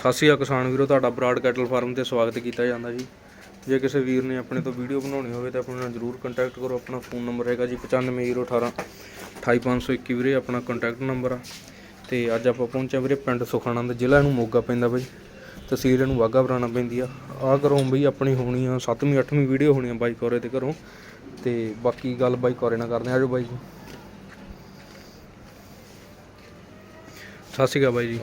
ਸਤਿ ਸ਼੍ਰੀ ਅਕਾਲ ਕਿਸਾਨ ਵੀਰੋ, ਤੁਹਾਡਾ ਬਰਾਡ ਕੈਟਲ ਫਾਰਮ ਤੇ ਸਵਾਗਤ ਕੀਤਾ ਜਾਂਦਾ ਜੀ। ਜੇ ਕਿਸੇ ਵੀਰ ਨੇ ਆਪਣੇ ਤੋਂ ਵੀਡੀਓ ਬਣਾਉਣੀ ਹੋਵੇ ਤਾਂ ਆਪਣੇ ਨਾਲ ਜਰੂਰ ਕੰਟੈਕਟ ਕਰੋ। ਆਪਣਾ ਫੋਨ ਨੰਬਰ ਹੈਗਾ ਜੀ 9518 28521 ਵੀਰੇ, ਆਪਣਾ ਕੰਟੈਕਟ ਨੰਬਰ ਆ। ਤੇ ਅੱਜ ਆਪਾਂ ਪਹੁੰਚੇ ਵੀਰੇ ਪਿੰਡ ਸੁਖਾਣਾ ਦਾ ਜ਼ਿਲ੍ਹਾ ਨੂੰ ਮੋਗਾ ਪੈਂਦਾ ਬਾਈ। ਤਹਿਸੀਲ ਨੂੰ ਵਾਗਾ ਬਰਾਣਾ ਪੈਂਦੀ ਆ। ਆ ਘਰੋਂ ਬਈ ਆਪਣੀ ਹੋਣੀ ਆ 7ਵੀਂ 8ਵੀਂ ਵੀਡੀਓ ਹੋਣੀ ਆ ਬਾਈ ਕੋਰੇ ਤੇ ਘਰੋਂ। ਤੇ ਬਾਕੀ ਗੱਲ ਬਾਈ ਕੋਰੇ ਨਾਲ ਕਰਦੇ ਆ। ਆਜੋ ਬਾਈ ਜੀ। ਸਤਿ ਸ਼੍ਰੀ ਅਕਾਲ ਬਾਈ ਜੀ।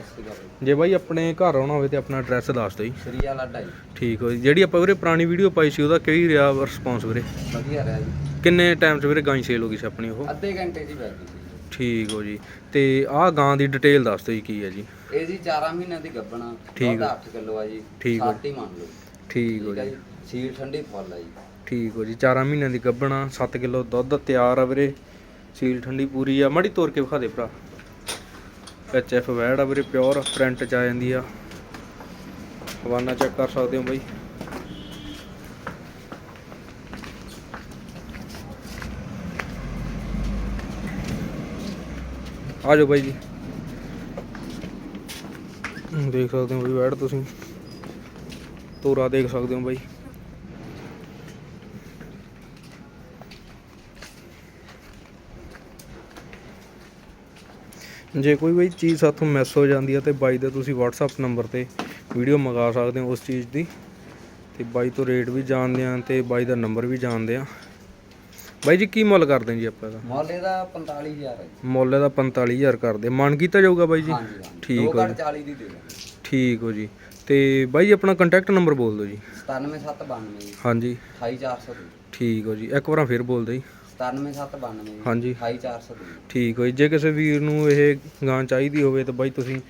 ਜੇ ਬਾਈ ਆਪਣੇ ਘਰ ਆਉਣਾ ਹੋਵੇ ਤੇ ਆਪਣਾ ਐਡਰੈਸ ਦੱਸ ਦਿਓ ਜੀ। ਸ੍ਰੀ ਵਾਲਾ ਢਾਈ ਠੀਕ ਹੋ ਜੀ। ਜਿਹੜੀ ਆਪਾਂ ਵੀਰੇ ਪੁਰਾਣੀ ਵੀਡੀਓ ਪਾਈ ਸੀ ਉਹਦਾ ਕਈ ਰਿਹਾ ਰਿਸਪੌਂਸ ਵੀਰੇ? ਵਧੀਆ ਰਿਹਾ ਜੀ। ਕਿੰਨੇ ਟਾਈਮ 'ਚ ਵੀਰੇ ਗਾਂ ਸੇਲ ਹੋ ਗਈ ਸੀ ਆਪਣੀ ਉਹ? ਅੱਧੇ ਘੰਟੇ ਦੀ ਬੈਠੀ ਸੀ। ਠੀਕ ਹੋ ਜੀ। ਤੇ ਆਹ ਗਾਂ ਦੀ ਡਿਟੇਲ ਦੱਸ ਦਿਓ ਜੀ ਕੀ ਹੈ ਜੀ। ਇਹ ਜੀ 4 ਮਹੀਨਿਆਂ ਦੀ ਗੱਬਣਾ ਠੀਕ ਆ। 8 ਕਿਲੋ ਆ ਜੀ ਠੀਕ ਹੀ। ਮੰਨ ਲਓ। ਠੀਕ ਹੋ ਜੀ। ਜੀ। ਸੀਲ ਠੰਡੀ ਫੁੱਲ ਆ ਜੀ। ਠੀਕ ਹੋ ਜੀ। 4 ਮਹੀਨਿਆਂ ਦੀ ਗੱਭਣਾ 7 ਕਿਲੋ ਦੁੱਧ ਤਿਆਰ ਆ ਵੀਰੇ। ਸੀਲ ਠੰਡੀ ਪੂਰੀ ਆ। ਮੜੀ ਤੋੜ ਕੇ ਵਿਖਾ ਦੇ ਭਰਾ। ਐਚ ਐਫ ਵੈਡ ਆ ਵੀਰੇ ਪਿਓਰ ਪ੍ਰਿੰਟ ਚ ਆ ਜਾਂਦੀ ਆ। ਹਵਾਨਾ ਚੈੱਕ ਕਰ ਸਕਦੇ ਹੋ ਬਾਈ। ਆ ਜਾਓ ਬਾਈ ਜੀ। ਦੇਖ ਸਕਦੇ ਹੋ ਬਾਈ ਵੈਡ ਤੁਸੀਂ। ਤੋਰਾ ਦੇਖ ਸਕਦੇ ਹੋ ਬਾਈ। ਜੇ ਕੋਈ ਵੀ ਚੀਜ਼ ਸਾਥੋਂ ਮਿਸ ਹੋ ਜਾਂਦੀ ਹੈ ਤੇ ਬਾਈ ਦਾ ਤੁਸੀਂ WhatsApp ਨੰਬਰ ਤੇ ਵੀਡੀਓ ਮੰਗਾ ਸਕਦੇ ਹੋ ਉਸ ਚੀਜ਼ ਦੀ। ਤੇ ਬਾਈ ਤੋਂ ਰੇਟ ਵੀ ਜਾਣਦੇ ਆ ਤੇ ਬਾਈ ਦਾ ਨੰਬਰ ਵੀ ਜਾਣਦੇ ਆ ਬਾਈ ਜੀ ਕੀ ਮੁੱਲ ਕਰਦੇ ਜੀ ਆਪਾਂ ਦਾ? ਮੁੱਲ ਇਹਦਾ 45000 ਹੈ ਮੁੱਲ ਇਹਦਾ 45000 ਕਰਦੇ। ਮਨ ਕੀਤਾ ਜਾਊਗਾ ਬਾਈ ਜੀ? ਠੀਕ ਘੱਟ 40 ਦੀ ਦੇ ਠੀਕ ਹੋ ਜੀ। ਤੇ ਬਾਈ ਜੀ ਆਪਣਾ ਕੰਟੈਕਟ ਨੰਬਰ ਬੋਲ ਦਿਓ ਜੀ। 97792 ਜੀ ਹਾਂਜੀ। 28402 ਠੀਕ ਹੋ ਜੀ। ਇੱਕ ਵਾਰ ਫੇਰ ਬੋਲ ਦਿਓ ਜੀ। 97792 ਜੀ ਹਾਂਜੀ। 28402 ਠੀਕ ਹੋ ਜੀ ਕਿਸੇ ਵੀਰ ਨੂੰ ਇਹ ਗਾਂ ਚਾਹੀਦੀ ਹੋਵੇ ਤਾਂ ਬਾਈ ਤੁਸੀਂ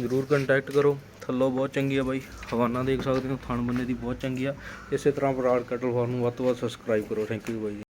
ਜ਼ਰੂਰ ਕੰਟੈਕਟ ਕਰੋ। ਥੱਲੋਂ ਬਹੁਤ ਚੰਗੀ ਆ ਬਾਈ। ਹਵਾਨਾ ਦੇਖ ਸਕਦੇ ਹੋ ਥਣ ਬੰਨੇ ਦੀ ਬਹੁਤ ਚੰਗੀ ਆ। ਇਸੇ ਤਰ੍ਹਾਂ ਬਰਾੜ ਕਟਲ ਫਾਰਮ ਨੂੰ ਵੱਧ ਤੋਂ ਵੱਧ ਸਬਸਕ੍ਰਾਈਬ ਕਰੋ। Thank you by